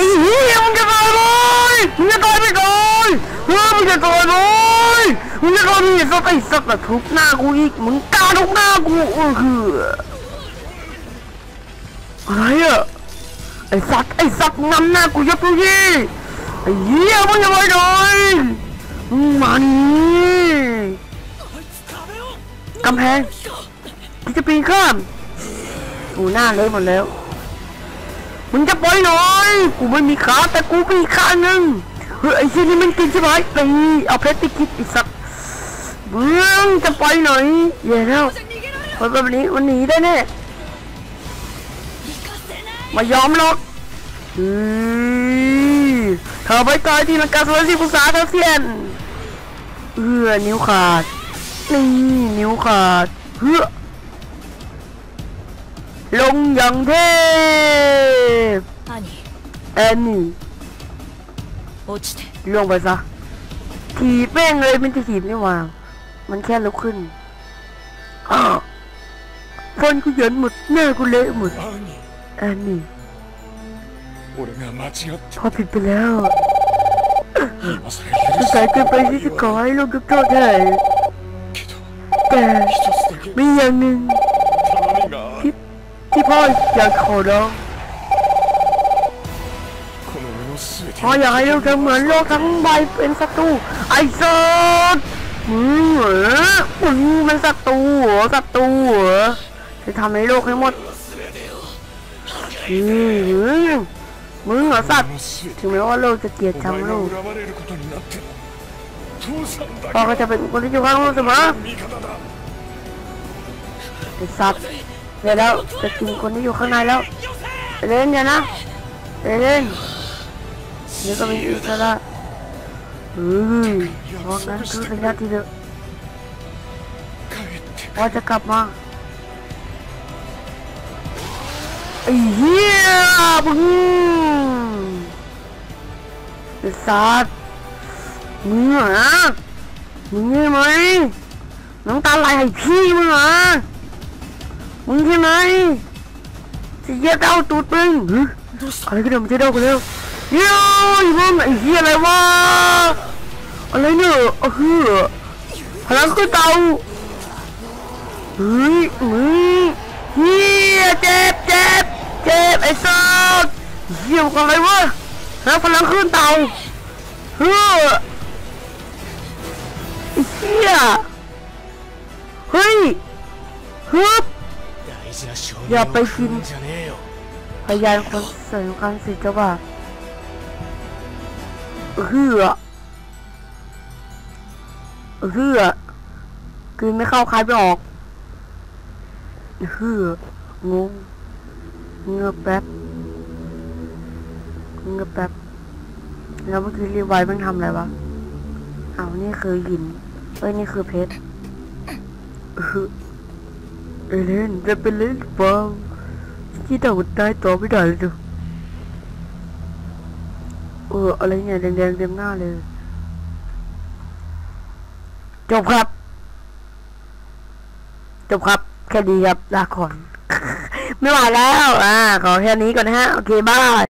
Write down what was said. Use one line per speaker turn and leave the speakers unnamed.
อ้เหี้ยมึงจะตายเลยมึงจะตายไปก่อนเฮ้ยมึงจะตายเลยมึงจะโดนนี่สักไอ้สักกระทุบหน้ากูอีกมึงกล้าทุบหน้ากูเออคืออะไรอะไอ้สัตว์ไอ้สัตว์นำหน้ากูยกตัวยี่ไอ้เหี้ยมึงจะไปไหนมึงมานี่กำแพงที่จะปีนข้ามกูหน้าเละหมดแล้ว มึงจะปล่อยหน่อยกูไม่มีขาแต่กูมีขาหนึ่งเฮ้ยไอ้ชิ้นนี้มันกินใช่ไหมตีเอาเพชรไปคิดอีกสักมึงจะปล่อยหน่อยเย่แล้วคนแบบนี้มันหนีได้แน่มายอมหรอกเธอไปตายที่ลังกาสวนสิภาษาเธอเสียนเอื้อนิ้วขาดนี่นิ้วขาดเฮ้อ ลงอย่างเทพแอนนี่ลงไปซะถีบแม่งเลยมันจะถีบนี่ว่า มันแค่ลุกขึ้นคนกูเหยินหมดหน้ากูเละหมดแอนนี่พอผิดไปแล้วสายเกินไปที่จะขอให้ลูกยกโทษให้แต่มีอย่างหนึ่ง ที่พ่ออยากขอร้องพ่ออยากให้ลูกเธเหมือนโลกทั้งใบเป็นศัตรูไอ้สัตมึงเหรอมึงมันศัตรูเหรอศัตรูเหรอจะทำให้โลกให้หมดอืมมึงเหรอสัตว์ถึงแม้ว่าโลกจะเกลียดชังโลกพ่อก็จะเป็นคนที่อยู่ข้างลูกเสมอไอ้สัตว์ เดี๋ยวแล้วจะกินคนที่อยู่ข้างในแล้วเล่นอย่านะเล่นเดี๋ยวก็มีอิสระอืมพอกันคือเป็นที่เดียว่าจะกลับมาไอ้เหี้ยบึ้งไอ้สัตว์มึงเหรมึงไงไหมน้ำตาไหลให้พี่มึงเหรอ มึงใช่ไหมจะเยี่ยเต้าตูดมึงหึอะไรก็เดี๋ยวมันจะเด้ากันแล้วเดี๋ยวไอ้มึงไอ้เหี้ยอะไรวะอะไรเนี่ยเออคือพลังขึ้นเตาเฮ้ยมึงเฮียเจ็บเจ็บเจ็บไอ้สัสเหี้ยมันอะไรวะฮะพลังขึ้นเตาเฮ้อไอ้เหี้ยเฮ้ยฮึบ
อย่าไปกิน
พยานคนสำคัญสิเจ้าบ่าเหือเหือคือไม่เข้าคายไม่ออกเหืองงเงือแป๊บเงือแป๊บแล้วเมื่อกี้รีไวมันทำอะไรวะอ้าวนี่คือหินเอ้ยนี่คือเพชร เอเอเลนจะเป็นเล่นฟอเปล่าที่ตาได้ต่อไม่ได้เลยดูเอออะไรเนี่ยแดงๆเต็มหน้าเลย จบครับ จบครับแค่ดีครับลาก่อน ไม่ไหวแล้ว อ่า ขอแค่นี้ก่อนนะฮะ โอเคบาย